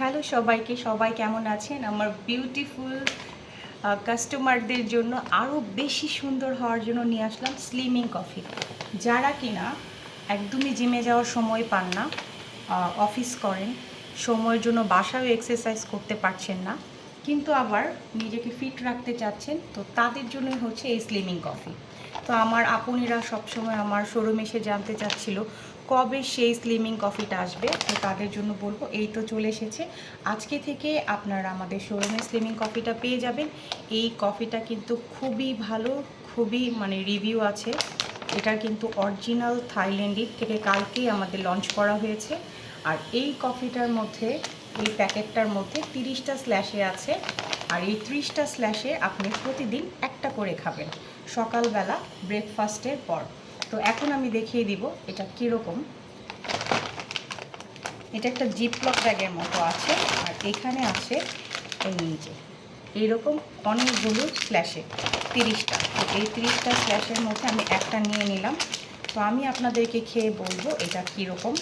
Hello সবাইকে, সবাই কেমন আছেন? আমার বিউটিফুল কাস্টমারদের জন্য আরও বেশি সুন্দর হওয়ার জন্য নিয়ে আসলাম স্লিমিং কফি যারা কিনা একদমই জিমে যাওয়ার সময় পান না অফিস করেন, সময়ের জন্য বাসায়ও এক্সারসাইজ করতে পারছেন না, কিন্তু আবার নিজেকে ফিট রাখতে চাচ্ছেন, তো তাদের জন্যই হচ্ছে এই স্লিমিং কফি তো আমার আপনিরা সবসময় আমার শোরুমে এসে জানতে চাচ্ছিল, কবে সেই স্লিমিং কফিটা আসবে? তো তাদের জন্য বলব, এই তো চলে এসেছে। আজকে থেকে আপনারা আমাদের শোরুমে স্লিমিং কফিটা পেয়ে যাবেন। এই কফিটা কিন্তু খুবই ভালো, খুবই মানে রিভিউ আছে। এটা কিন্তু অরিজিনাল থাইল্যান্ডিক থেকে কালকেই আমাদের লঞ্চ করা হয়েছে। আর এই কফিটার মধ্যে, এই প্যাকেটটার মধ্যে তিরিশটা স্ল্যাশে আছে। আর এই ত্রিশটা স্ল্যাশে আপনি প্রতিদিন একটা করে খাবেন। সকালবেলা ব্রেকফাস্টের পর। তো এখন আমি দেখিয়ে দিব এটা কীরকম। এটা একটা জিপলক ব্যাগের মতো আছে। আর এখানে আছে এই যে এইরকম অনেকগুলো স্ল্যাশে তিরিশটা। তো এই তিরিশটা স্ল্যাশের মধ্যে আমি একটা নিয়ে নিলাম। তো আমি আপনাদেরকে খেয়ে বলব এটা কীরকম।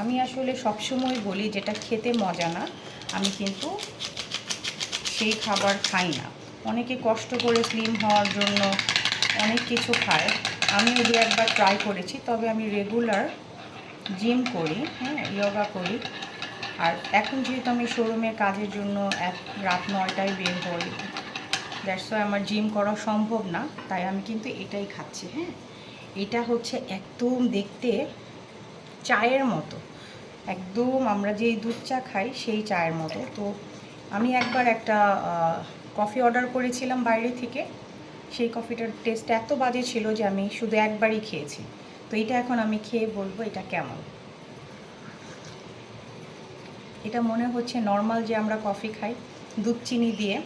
আমি আসলে সবসময় বলি যেটা খেতে মজা না, আমি কিন্তু সেই খাবার খাই না। অনেকে কষ্ট করে স্লিম হওয়ার জন্য অনেক কিছু খায়। আমিও দু একবার ট্রাই করেছি, তবে আমি রেগুলার জিম করি হ্যাঁ ইয়োগা করি। আর এখন যেহেতু আমি শোরুমে কাজের জন্য এক রাত নয়টায় বের হই দ্যাটস আমার জিম করা সম্ভব না, তাই আমি কিন্তু এটাই খাচ্ছি হ্যাঁ। এটা হচ্ছে একদম দেখতে চায়ের মতো। একদম আমরা যেই দুধ চা খাই সেই চায়ের মতো। তো আমি একবার একটা কফি অর্ডার করেছিলাম বাইরে থেকে। সেই কফিটার টেস্ট এত বাজে ছিল যে আমি শুধু একবারই খেয়েছি। তো এটা এখন আমি খেয়ে বলব এটা কেমন? এটা মনে হচ্ছে নর্মাল যে আমরা কফি খাই, দুধ চিনি দিয়ে,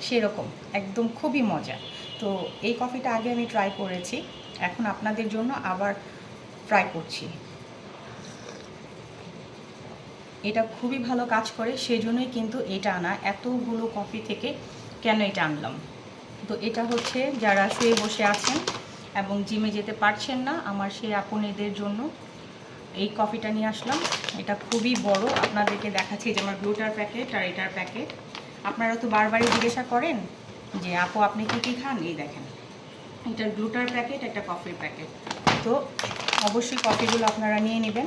সেরকম। একদম খুবই মজা। তো এই কফিটা আগে আমি ট্রাই করেছি। এখন আপনাদের জন্য আবার ট্রাই করছি। এটা খুবই ভালো কাজ করে, সেজন্যই কিন্তু এটা আনা। এতগুলো কফি থেকে কেন এটা আনলাম? তো এটা হচ্ছে যারা শুয়ে বসে আছেন এবং জিমে যেতে পারছেন না, আমার সেই আপনেদের জন্য এই কফিটা নিয়ে আসলাম। এটা খুবই বড়, আপনাদেরকে দেখাচ্ছি যে আমার গ্লুটার প্যাকেট আর এটার প্যাকেট। আপনারা তো বারবারই জিজ্ঞাসা করেন যে, আপু, আপনি কী কী খান? এই দেখেন এটার গ্লুটার প্যাকেট, একটা কফির প্যাকেট। তো অবশ্যই কফিগুলো আপনারা নিয়ে নেবেন।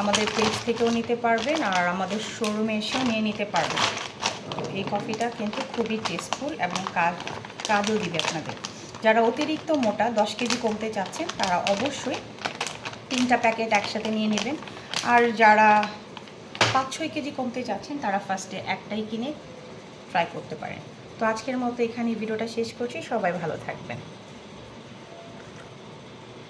আমাদের পেজ থেকেও নিতে পারবেন আর আমাদের শোরুমে এসেও নিয়ে নিতে পারবেন। তো এই কফিটা কিন্তু খুবই টেস্টফুল এবং কাজ, কাজও দিবে আপনাদের। যারা অতিরিক্ত মোটা, দশ কেজি কমতে চাচ্ছেন, তারা অবশ্যই তিনটা প্যাকেট একসাথে নিয়ে নেবেন। আর যারা পাঁচ ছয় কেজি কমতে চাচ্ছেন, তারা ফার্স্টে একটাই কিনে ট্রাই করতে পারেন। তো আজকের মতো এখানে ভিডিওটা শেষ করছি। সবাই ভালো থাকবেন।